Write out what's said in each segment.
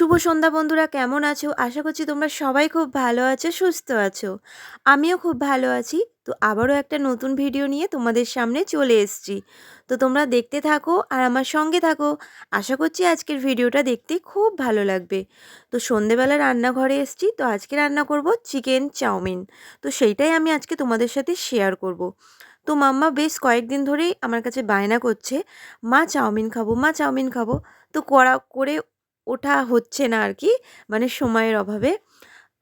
শুভ সন্ধ্যা বন্ধুরা, কেমন আছো? আশা করছি তোমরা সবাই খুব ভালো আছো, সুস্থ আছো। আমিও খুব ভালো আছি। তো আবারও একটা নতুন ভিডিও নিয়ে তোমাদের সামনে চলে এসেছি। তো তোমরা দেখতে থাকো আর আমার সঙ্গে থাকো। আশা করছি আজকের ভিডিওটা দেখতে খুব ভালো লাগবে। তো সন্ধেবেলা রান্নাঘরে এসেছি। তো আজকে রান্না করব চিকেন চাউমিন। তো সেইটাই আমি আজকে তোমাদের সাথে শেয়ার করব। তো মাম্মা বেশ কয়েকদিন ধরেই আমার কাছে বায়না করছে, মা চাউমিন খাব, মা চাউমিন খাব। তো করা করে ওঠা হচ্ছে না আর কি মানে সময়ের অভাবে।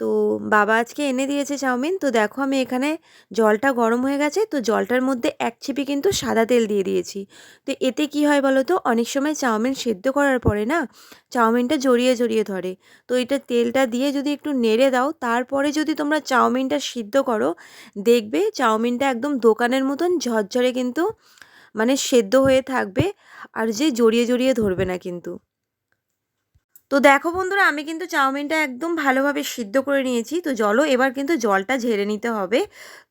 তো বাবা আজকে এনে দিয়েছে চাউমিন। তো দেখো আমি এখানে জলটা গরম হয়ে গেছে। তো জলটার মধ্যে এক ছিপি কিন্তু সাদা তেল দিয়ে দিয়েছি। তো এতে কি হয় বলো তো? অনেক সময় চাউমিন সেদ্ধ করার পরে না চাউমিনটা জড়িয়ে জড়িয়ে ধরে। তো এটা তেলটা দিয়ে যদি একটু নেড়ে দাও, তারপরে যদি তোমরা চাউমিনটা সিদ্ধ করো, দেখবে চাউমিনটা একদম দোকানের মতন ঝরঝরে কিন্তু মানে সেদ্ধ হয়ে থাকবে। আর যে জড়িয়ে জড়িয়ে ধরবে না কিন্তু। তো দেখো বন্ধুরা, আমি কিন্তু চাউমিনটা একদম ভালোভাবে সিদ্ধ করে নিয়েছি। তো জলও এবার কিন্তু জলটা ঝেড়ে নিতে হবে।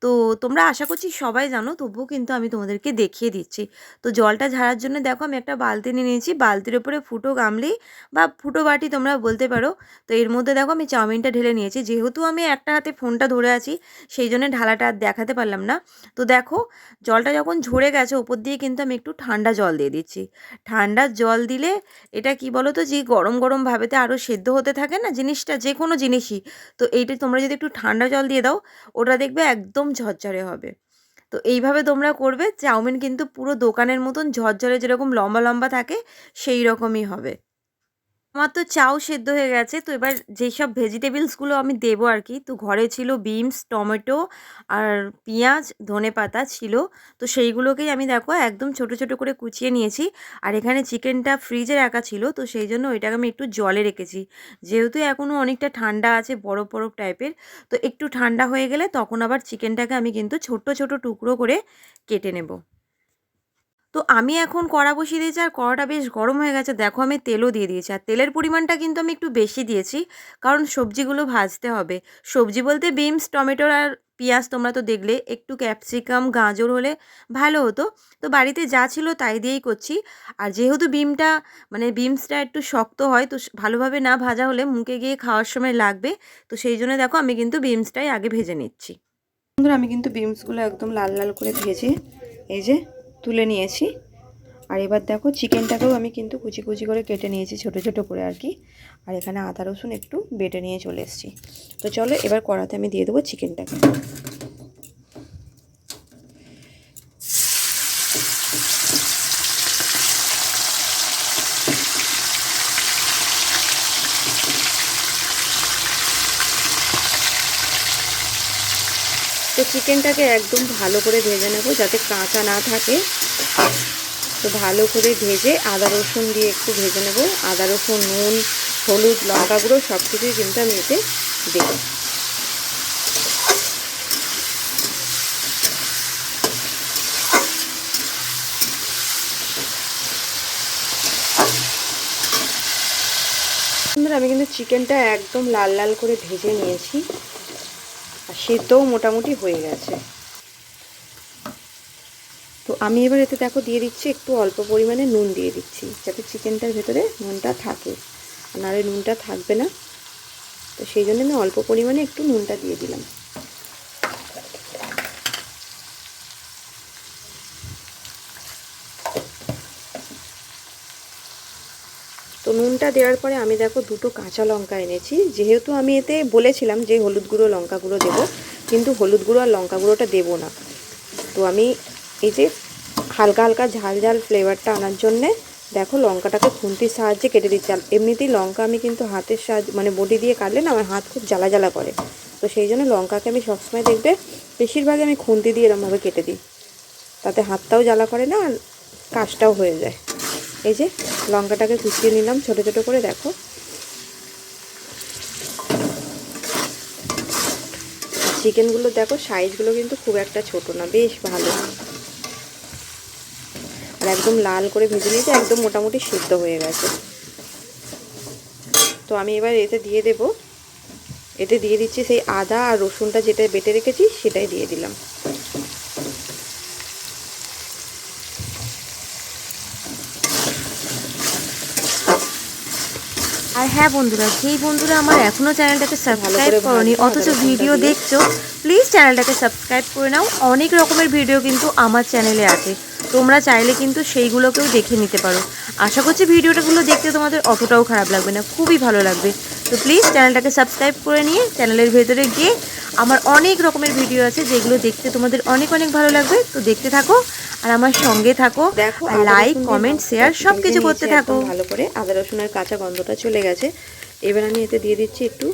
তো তোমরা আশা করছি সবাই জানো, তবুও কিন্তু আমি তোমাদেরকে দেখিয়ে দিচ্ছি। তো জলটা ঝাড়ার জন্য দেখো আমি একটা বালতি নিয়ে নিয়েছি। বালতির ওপরে ফুটো গামলি বা ফুটো বাটি তোমরা বলতে পারো। তো এর মধ্যে দেখো আমি চাউমিনটা ঢেলে নিয়েছি। যেহেতু আমি একটা হাতে ফোনটা ধরে আছি, সেই জন্য ঢালাটা আর দেখাতে পারলাম না। তো দেখো, জলটা যখন ঝরে গেছে, ওপর দিয়ে কিন্তু আমি একটু ঠান্ডা জল দিয়ে দিচ্ছি। ঠান্ডা জল দিলে এটা কি বলো তো যে গরম গরম ভাবেতে আরও সেদ্ধ হতে থাকে না জিনিসটা যে কোনো জিনিসই। তো এইটা তোমরা যদি একটু ঠান্ডা জল দিয়ে দাও, ওটা দেখবে একদম ঝরঝরে হবে। তো এইভাবে তোমরা করবে, চাউমিন কিন্তু পুরো দোকানের মতন ঝরঝরে যেরকম লম্বা লম্বা থাকে সেই রকমই হবে। আমার তো চাও সেদ্ধ হয়ে গেছে। তো এবার যেসব ভেজিটেবলসগুলো আমি দেবো আর কি তো ঘরে ছিল বিনস, টমেটো আর পেঁয়াজ, ধনে পাতা ছিল। তো সেইগুলোকেই আমি দেখো একদম ছোট ছোট করে কুচিয়ে নিয়েছি। আর এখানে চিকেনটা ফ্রিজে রাখা ছিল, তো সেই জন্য ওইটাকে আমি একটু জলে রেখেছি। যেহেতু এখনও অনেকটা ঠান্ডা আছে, বরফ বরফ টাইপের, তো একটু ঠান্ডা হয়ে গেলে তখন আবার চিকেনটাকে আমি কিন্তু ছোট্ট ছোট টুকরো করে কেটে নেব। তো আমি এখন কড়া বসিয়ে দিয়েছি আর কড়াটা বেশ গরম হয়ে গেছে। দেখো আমি তেলও দিয়ে দিয়েছি আর তেলের পরিমাণটা কিন্তু আমি একটু বেশি দিয়েছি কারণ সবজিগুলো ভাজতে হবে। সবজি বলতে বিনস টমেটোর আর পেঁয়াজ তোমরা তো দেখলে, একটু ক্যাপসিকাম, গাজর হলে ভালো হতো। তো বাড়িতে যা ছিল তাই দিয়েই করছি। আর যেহেতু বিমটা মানে বিমসটা একটু শক্ত হয়, তো ভালোভাবে না ভাজা হলে মুখে গিয়ে খাওয়ার সময় লাগবে। তো সেই জন্য দেখো আমি কিন্তু বিমসটাই আগে ভেজে নিচ্ছি। বন্ধুরা, আমি কিন্তু বিমসগুলো একদম লাল লাল করে ভেজে, এই যে তুলে নিয়েছি। আর এবার দেখো চিকেনটাকেও আমি কিন্তু কুচি কুচি করে কেটে নিয়েছি, ছোট ছোট করে আর কি। আর এখানে আদা রসুন একটু বেটে নিয়ে চলে এসেছি। তো চলো এবার কড়াতে আমি দিয়ে দেবো চিকেনটাকে। চিকেনটাকে একদম ভালো করে ভেজে নেব, যাতে কাঁচা না থাকে। তো ভালো করে ভেজে আদা, রসুন দিয়ে একটু ভেজে নেব। আদা, রসুন, নুন, হলুদ লঙ্কা গুঁড়ো সব কিছুই কিন্তু আমি এতে দেবো। আমি কিন্তু চিকেনটা একদম লাল লাল করে ভেজে নিয়েছি। সেদ্ধও মোটামুটি হয়ে গেছে। তো আমি এবার এতে দেখো দিয়ে দিচ্ছি একটু অল্প পরিমাণে নুন দিয়ে দিচ্ছি, যাতে চিকেনটার ভেতরে নুনটা থাকে। নাহলে নুনটা থাকবে না। তো সেই জন্য আমি অল্প পরিমাণে একটু নুনটা দিয়ে দিলাম। নুনটা দেওয়ার পরে আমি দেখো দুটো কাঁচা লঙ্কা এনেছি। যেহেতু আমি এতে বলেছিলাম যে হলুদ গুঁড়ো, লঙ্কা গুঁড়ো দেবো, কিন্তু হলুদ গুঁড়ো আর লঙ্কা গুঁড়োটা দেবো না। তো আমি এই যে হালকা হালকা ঝাল ঝাল ফ্লেভারটা আনার জন্যে দেখো লঙ্কাটাকে খুন্তির সাহায্যে কেটে দিচ্ছি। এমনিতেই লঙ্কা আমি কিন্তু হাতের সাহায্যে মানে বটি দিয়ে কাটলে না আমার হাত খুব জ্বালা জ্বালা করে। তো সেই জন্য লঙ্কাকে আমি সবসময় দেখবে বেশিরভাগই আমি খুন্তি দিয়ে এরমভাবে কেটে দিই। তাতে হাতটাও জ্বালা করে না আর কাজটাও হয়ে যায়। এই যে লঙ্কাটাকে কুচিয়ে নিলাম ছোট ছোট করে, দেখো। চিকেনগুলো দেখো, সাইজগুলো কিন্তু খুব একটা ছোট না, বেশ ভালো। আর একদম লাল করে ভেজে নিয়েছে, একদম মোটামুটি সিদ্ধ হয়ে গেছে। তো আমি এবার এতে দিয়ে দেব। এতে দিয়ে দিচ্ছি সেই আদা আর রসুনটা যেটা বেটে রেখেছি, সেটাই দিয়ে দিলাম। আর হ্যাঁ বন্ধুরা যেই বন্ধুরা আমার এখনও চ্যানেলটাকে সাবস্ক্রাইব করে করনি অথচ ভিডিও দেখছ প্লিজ চ্যানেলটাকে সাবস্ক্রাইব করে নাও। অনেক রকমের ভিডিও কিন্তু আমার চ্যানেলে আছে। তোমরা চাইলে কিন্তু সেইগুলোকেও দেখে নিতে পারো। আশা করছি ভিডিওটাগুলো দেখতে তোমাদের অতটাও খারাপ লাগবে না খুবই ভালো লাগবে। তো প্লিজ চ্যানেলটাকে সাবস্ক্রাইব করে নিয়ে চ্যানেলের ভেতরে গিয়ে আমার অনেক রকমের ভিডিও আছে যেগুলো দেখতে তোমাদের অনেক অনেক ভালো লাগবে। তো দেখতে থাকো আর আমার সঙ্গে থাকো দেখো আর লাইক কমেন্ট শেয়ার সব কিছু করতে থাকো। ভালো করে। আদা রসুনের কাঁচা গন্ধটা চলে গেছে। এবার আমি এতে দিয়ে দিচ্ছি একটু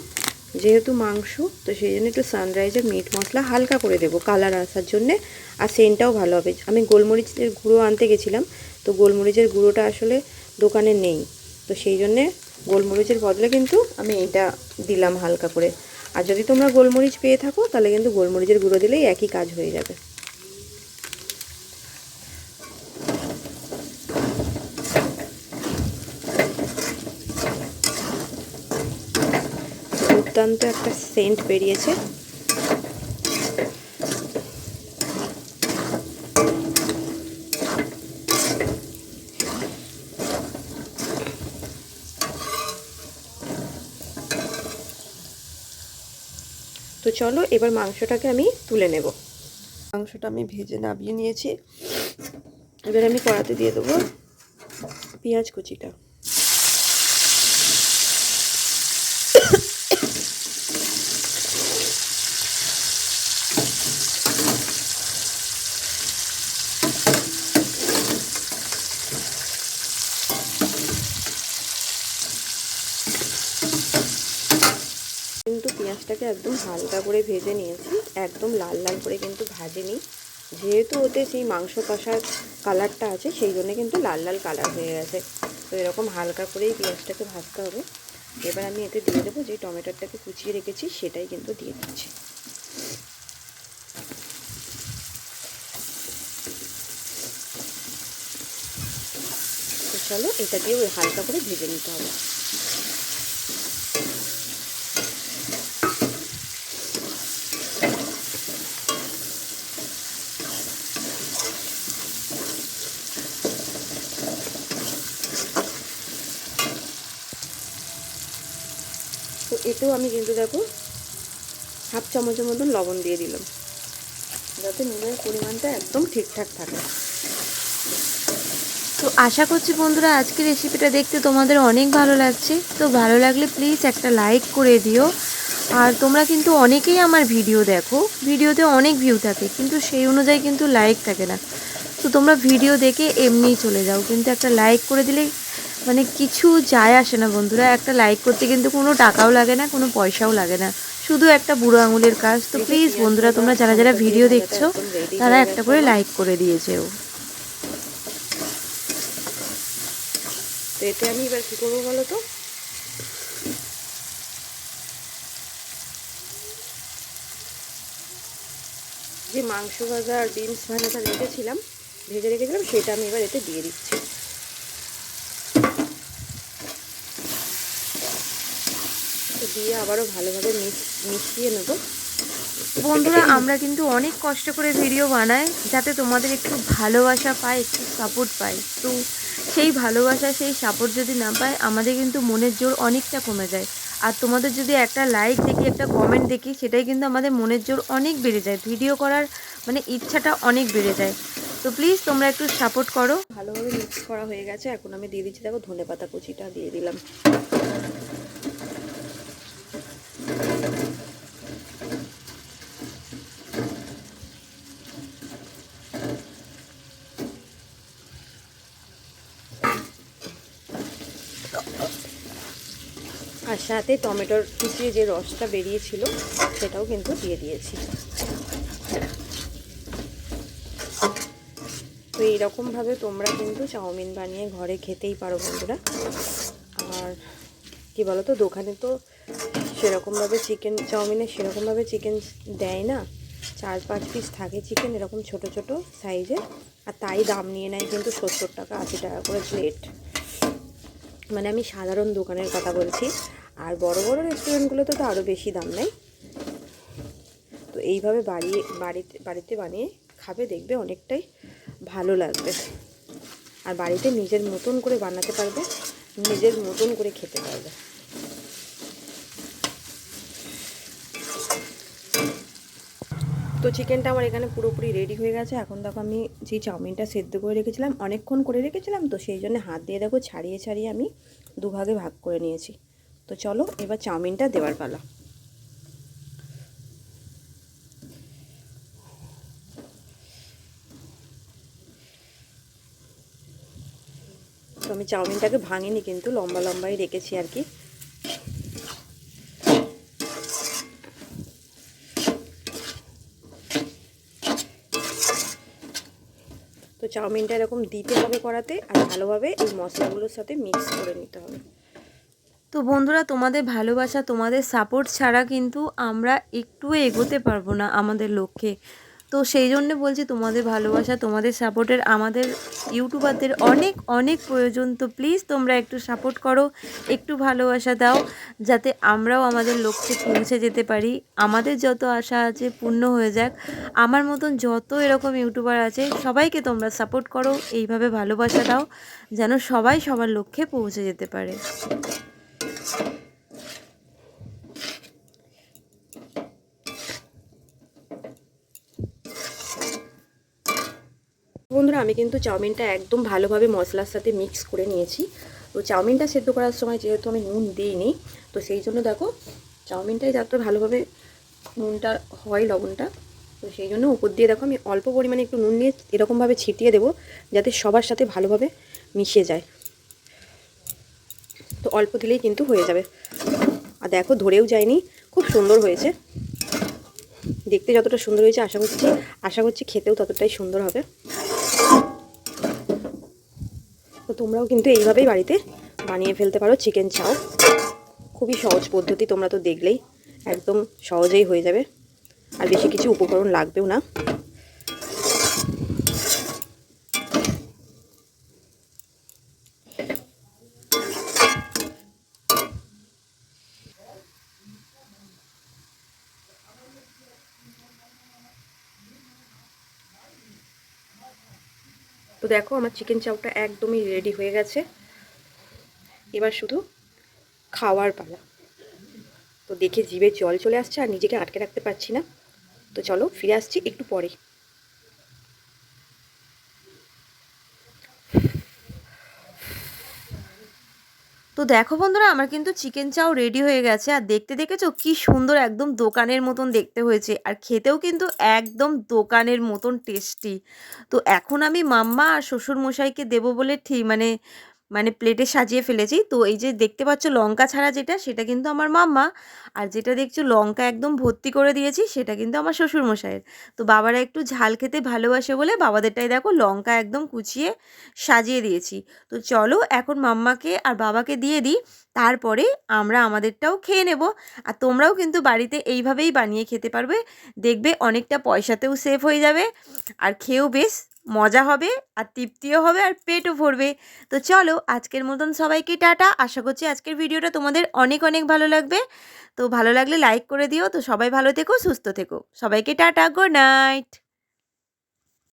যেহেতু মাংস তো সেই জন্য একটু সানরাইজের মিট মশলা হালকা করে দেবো কালার আসার জন্যে। আর সেন্টটাও ভালো হবে। আমি গোলমরিচের গুঁড়ো আনতে গেছিলাম তো গোলমরিচের গুঁড়োটা আসলে দোকানে নেই। তো সেই জন্যে গোলমরিচের বদলে কিন্তু আমি এটা দিলাম হালকা করে। আর যদি তোমরা গোলমরিচ পেয়ে থাকো, তাহলে কিন্তু গোলমরিচের গুঁড়ো দিলেই একই কাজ হয়ে যাবে। দুর্দান্ত একটা সেন্ট বেরিয়েছে। তো চলো এবার মাংসটাকে আমি তুলে নেব। মাংসটা আমি ভেজে নামিয়ে নিয়েছি। এবার আমি কড়াতে দিয়ে দেবো পেঁয়াজ কুচিটা। পেঁয়াজটাকে একদম হালকা করে ভেজে নিয়েছি। একদম লাল লাল করে কিন্তু ভাজেনি। যেহেতু ওতে সেই মাংস কষার কালারটা আছে, সেই জন্য কিন্তু লাল লাল কালার হয়ে গেছে। তো এরকম হালকা করেই পেঁয়াজটাকে ভাজতে হবে। এবার আমি এতে দিয়ে দেবো যে টমেটোটাকে কুচিয়ে রেখেছি, সেটাই কিন্তু দিয়ে দিচ্ছি। চলো, এটা দিয়ে ওই হালকা করে ভেজে নিতে হবে তো এতেও আমি কিন্তু দেখো হাফ চামচের মতন লবণ দিয়ে দিলাম, যাতে নুনের পরিমাণটা একদম ঠিকঠাক থাকে। তো আশা করছি বন্ধুরা আজকের রেসিপিটা দেখতে তোমাদের অনেক ভালো লাগছে। তো ভালো লাগলে প্লিজ একটা লাইক করে দিও। আর তোমরা কিন্তু অনেকেই আমার ভিডিও দেখো ভিডিওতে অনেক ভিউ থাকে, কিন্তু সেই অনুযায়ী কিন্তু লাইক থাকে না। তো তোমরা ভিডিও দেখে এমনিই চলে যাও, কিন্তু একটা লাইক করে দিলে মানে কিছু যায় আসে না বন্ধুরা। একটা লাইক করতে কিন্তু কোনো টাকাও লাগে না, কোনো পয়সাও লাগে না। শুধু একটা বুড়ো আঙুলের কাজ। তো প্লিজ বন্ধুরা, তোমরা যারা যারা ভিডিও দেখছ, তারা একটা করে লাইক করে দিয়েছেও তো এতে আমি এবার কী করব বলো তো? যে মাংস ভাজা আর বিনস ভাজাটা রেখেছিলাম, ভেজে রেখেছিলাম, সেটা আমি এবার এতে দিয়ে দিচ্ছি। দিয়ে আবারও ভালোভাবে মিশ- মিশিয়ে নেব। বন্ধুরা আমরা কিন্তু অনেক কষ্ট করে ভিডিও বানাই যাতে তোমাদের একটু ভালোবাসা পায় একটু সাপোর্ট পাই। তো সেই ভালোবাসা সেই সাপোর্ট যদি না পায় আমাদের কিন্তু মনের জোর অনেকটা কমে যায়। আর তোমাদের যদি একটা লাইক দেখি একটা কমেন্ট দেখি সেটাই কিন্তু আমাদের মনের জোর অনেক বেড়ে যায়। ভিডিও করার মানে ইচ্ছাটা অনেক বেড়ে যায়। তো প্লিজ তোমরা একটু সাপোর্ট করো। ভালোভাবে মিক্স করা হয়ে গেছে। এখন আমি দিয়ে দিচ্ছি দেখো ধনে পাতা কুচিটা দিয়ে দিলাম। সাথে টমেটোর কুচিয়ে যে রসটা বেরিয়েছিল, সেটাও কিন্তু দিয়ে দিয়েছি। তো এইরকমভাবে তোমরা কিন্তু চাউমিন বানিয়ে ঘরে খেতেই পারো বন্ধুরা। আর কি বলো তো দোকানে তো সেরকমভাবে চিকেন চাউমিনে সেরকমভাবে চিকেন দেয় না। চার পাঁচ পিস থাকে চিকেন এরকম ছোট ছোট সাইজের আর তাই দাম নিয়ে নেয় কিন্তু সত্তর টাকা, আশি টাকা করে প্লেট মানে আমি সাধারণ দোকানের কথা বলছি। আর বড় বড় রেস্টুরেন্টগুলোতে তো আরও বেশি দাম নেয় তো এইভাবে বাড়িয়ে বাড়িতে বাড়িতে বানিয়ে খাবে, দেখবে অনেকটাই ভালো লাগবে। আর বাড়িতে নিজের মতন করে বানাতে পারবে, নিজের মতন করে খেতে পারবে। তো চিকেনটা আমার এখানে পুরোপুরি রেডি হয়ে গেছে। এখন দেখো আমি যেই চাউমিনটা সেদ্ধ করে রেখেছিলাম, অনেকক্ষণ করে রেখেছিলাম তো সেই জন্য হাত দিয়ে দেখো ছাড়িয়ে ছাড়িয়ে আমি দুভাগে ভাগ করে নিয়েছি। তো চলো এবার চাউমিনটা দেওয়ার পালা। তো আমি চাউমিনটাকে ভাঙিনি কিন্তু লম্বা লম্বাই রেখেছি আর কি। তো চাউমিনটা এরকম দিতে হবে করাতে আর ভালোভাবে এই মশলাগুলোর সাথে মিক্স করে নিতে হবে। তো বন্ধুরা, তোমাদের ভালোবাসা, তোমাদের সাপোর্ট ছাড়া কিন্তু আমরা একটু এগোতে পারব না আমাদের লক্ষ্যে। তো সেই জন্য বলছি তোমাদের ভালোবাসা, তোমাদের সাপোর্টের আমাদের ইউটিউবারদের অনেক অনেক প্রয়োজন। তো প্লিজ তোমরা একটু সাপোর্ট করো, একটু ভালোবাসা দাও, যাতে আমরাও আমাদের লক্ষ্যে পৌঁছে যেতে পারি। আমাদের যত আশা আছে পূর্ণ হয়ে যাক। আমার মতন যত এরকম ইউটিউবার আছে, সবাইকে তোমরা সাপোর্ট করো, এইভাবে ভালোবাসা দাও, যেন সবাই সবার লক্ষ্যে পৌঁছে যেতে পারে। বন্ধুরা, আমি কিন্তু চাউমিনটা একদম ভালোভাবে মশলার সাথে মিক্স করে নিয়েছি। তো চাউমিনটা সেদ্ধ করার সময় যেহেতু আমি নুন দিইনি, তো সেই জন্য দেখো, চাউমিনটাই যাতে ভালোভাবে নুনটা হয় লবণটা, তো সেই জন্য উপর দিয়ে দেখো আমি অল্প পরিমাণে একটু নুন নিয়ে এরকমভাবে ছিটিয়ে দেবো, যাতে সবার সাথে ভালোভাবে মিশে যায়। তো অল্প দিলেই কিন্তু হয়ে যাবে। আর দেখো, ধরেও যায়নি, খুব সুন্দর হয়েছে। দেখতে যতটা সুন্দর হয়েছে, আশা করছি আশা করছি খেতেও ততটাই সুন্দর হবে। তো তোমরাও কিন্তু এইভাবেই বাড়িতে বানিয়ে ফেলতে পারো চিকেন চাও। খুবই সহজ পদ্ধতি, তোমরা তো দেখলেই একদম সহজেই হয়ে যাবে। আর বেশি কিছু উপকরণ লাগবেও না। তো দেখো আমার চিকেন চাউটা একদমই রেডি হয়ে গেছে। এবার শুধু খাওয়ার পালা। তো দেখে জিভে জল চলে আসছে আর নিজেকে আটকে রাখতে পারছি না। তো চলো ফিরে আসছি একটু পরে। তো দেখো বন্ধুরা, আমার কিন্তু চিকেন চাও রেডি হয়ে গেছে। আর দেখতে দেখেছ কি সুন্দর একদম দোকানের মতন দেখতে হয়েছে। আর খেতেও কিন্তু একদম দোকানের মতন টেস্টি তো এখন আমি মাম্মা আর শ্বশুর মশাইকে দেবো বলে ঠিক মানে মানে প্লেটে সাজিয়ে ফেলেছি। তো এই যে দেখতে পাচ্ছ লঙ্কা ছাড়া যেটা, সেটা কিন্তু আমার মাম্মা। আর যেটা দেখছ লঙ্কা একদম ভর্তি করে দিয়েছি, সেটা কিন্তু আমার শ্বশুর মশাইয়ের তো বাবারা একটু ঝাল খেতে ভালোবাসে বলে বাবাদেরটাই দেখো লঙ্কা একদম কুচিয়ে সাজিয়ে দিয়েছি। তো চলো এখন মাম্মাকে আর বাবাকে দিয়ে দিই, তারপরে আমরা আমাদেরটাও খেয়ে নেব। আর তোমরাও কিন্তু বাড়িতে এইভাবেই বানিয়ে খেতে পারবে। দেখবে অনেকটা পয়সাতেও সেভ হয়ে যাবে। আর খেয়েও বেশ মজা হবে আর তৃপ্তিও হবে আর পেটও ভরবে। তো চলো, আজকের মতন সবাইকে টাটা। আশা করছি আজকের ভিডিওটা তোমাদের অনেক অনেক ভালো লাগবে। তো ভালো লাগলে লাইক করে দিও। তো সবাই ভালো থেকো, সুস্থ থেকো। সবাইকে টাটা গুড নাইট